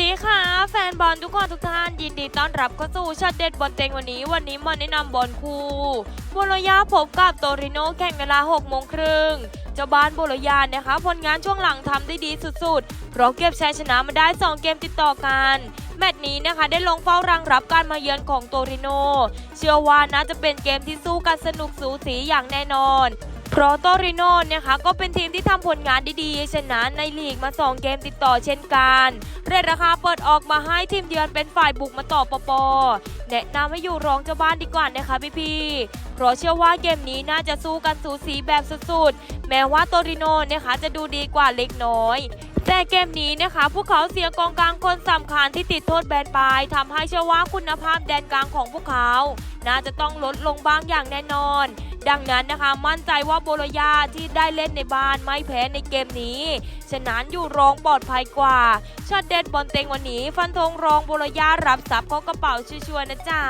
ดีค่ะ แฟนบอลทุกคนทุกท่าน ยินดีต้อนรับเข้าสู่ช็อตเด็ดบอลเต็งวันนี้ วันนี้มาแนะนำบอลคู่บโลญาพบกับโตริโนแข่งเวลา6โมงครึ่งเจ้าบ้านบโลญานะคะผลงานช่วงหลังทำได้ดีสุดๆ เพราะเก็บชัยชนะมาได้ 2 เกมติดต่อกันแมตช์นี้นะคะได้ลงเฝ้ารังรับการมาเยือนของโตริโน เชื่อว่าน่าจะเป็นเกมที่สู้กันสนุกสูสีอย่างแน่นอน เพราะโตริโน่นะคะก็เป็นทีมที่ทำผลงานดีๆชนะในลีกมา 2 เกมติดต่อเช่นกัน เรทราคาเปิดออกมาให้ทีมเยือนเป็นฝ่ายบุกมาต่อปปอแนะนำให้อยู่รองเจ้าบ้านดีกว่านะคะพี่ๆเพราะเชื่อว่าเกมนี้น่าจะสู้กันสูสีแบบสุดๆ แม้ว่าโตริโน่นะคะจะดูดีกว่าเล็กน้อยแต่เกมนี้นะคะพวกเขาเสียกองกลางคนสำคัญที่ติดโทษแบนไปทำให้เชื่อว่าคุณภาพแดนกลางของพวกเขา น่าจะต้องลดลงบ้างอย่างแน่นอน ดังนั้นนะคะมั่นใจว่าโบโลยาที่ได้เล่นในบ้านไม่แพ้ในเกมนี้ ฉะนั้นอยู่รองปลอดภัยกว่าช็อตเด็ดบอลเต็งวันนี้ ฟันธงรองโบโลยารับทรัพย์เข้ากระเป๋าชัวร์ๆนะจ๊ะ